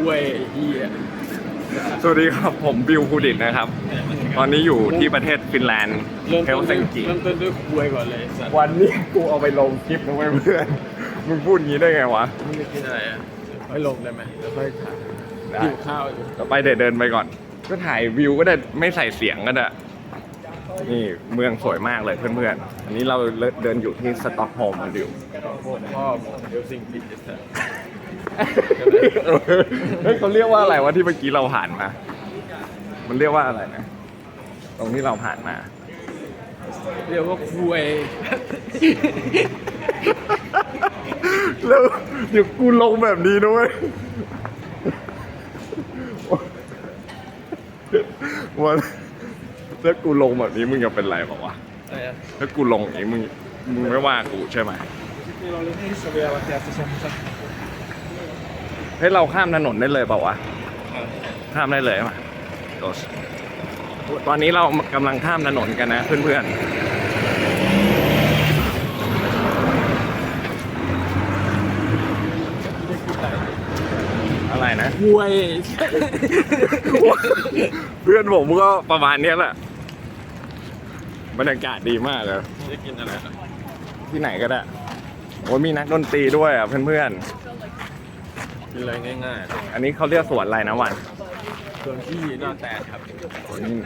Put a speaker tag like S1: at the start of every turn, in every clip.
S1: เว้ยเฮีย
S2: สวัสดีครับผมบิวคูดิตนะครับ ตอนนี้อยู่ที่ประเทศฟินแลนด์
S1: เริ่ม
S2: เฮ
S1: ต้
S2: ล
S1: น
S2: ซิ
S1: ด้วย
S2: งกิ
S1: เริ่มต้นด้วยคุยก่อนเลยสัตว์
S2: วันนี้กูเอาไปลงคลิปนะเว้ยเพื่อน มึงพูดงี้ได้ไงวะ
S1: มึงจะกินอะไรอะค่อยลงได้ไหมแล้วค่อยถ่าย
S2: ได้
S1: หิวข้าวอยู่
S2: ต่อไปเดี๋ยวเดินไปก่อน ก็ถ่ายวิวก็ได้ไม่ใส่เสียงก็ได้ นี่เมืองสวยมากเลยเพื่อนๆ อันนี้เราเดินอยู่ที่สต็อกโฮล์มกันอยู่
S1: ผมพ่อผมเดี๋ยวสิ่งผิดจะสัตว์
S2: เฮ้ยเขาเรียกว่าอะไรวะที่เมื่อกี้เราผ่านมา มันเรียกว่าอะไรนะ ตรงที่เราผ่านมา
S1: เรียกว่าคุย
S2: แล้วเดี๋ยวกูลงแบบนี้นะเว้ยวัน ถ้ากูลงแบบนี้มึงจะเป็นไรบอกวะ
S1: อะไรอะ
S2: ถ้ากูลงอย่างนี้มึงมึงไม่ว่ากูใช่ไหม
S1: นี่เราเล่นที่สเวียร์มาเทียสใช่ไหม
S2: ให้ยเราข้ามถนนได้เลยเปล่าวะข้ามได้เลยไหมโดสตอนนี้เรากำลังข้ามถนนกันนะเพื่อนๆอะไรนะ
S1: คุย
S2: เพื่อนผมก็ประมาณเนี้ยแหละ บรรยากาศดีมากเลย
S1: จะกินอะไรอะ
S2: ที่ไหนก็ได้โอ้ยมีนักดนตรีด้วยอะเพื่อน
S1: กินอะไรง่าย
S2: ๆ อันนี้เขาเรียกสวนอะไรนะวัน
S1: ๆส่วนที่นอนแตกครับ
S2: โอ้ยนี่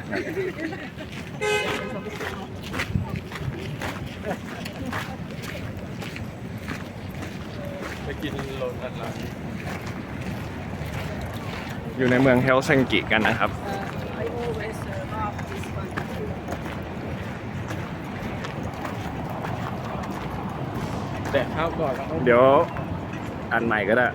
S1: ไปกินโรนัทร้านนี้
S2: อยู่ในเมืองเฮลซิงกิกันนะครับ
S1: ดกข้าวก่อนแล้วก็
S2: เดี๋ยวอันใหม่ก็ได้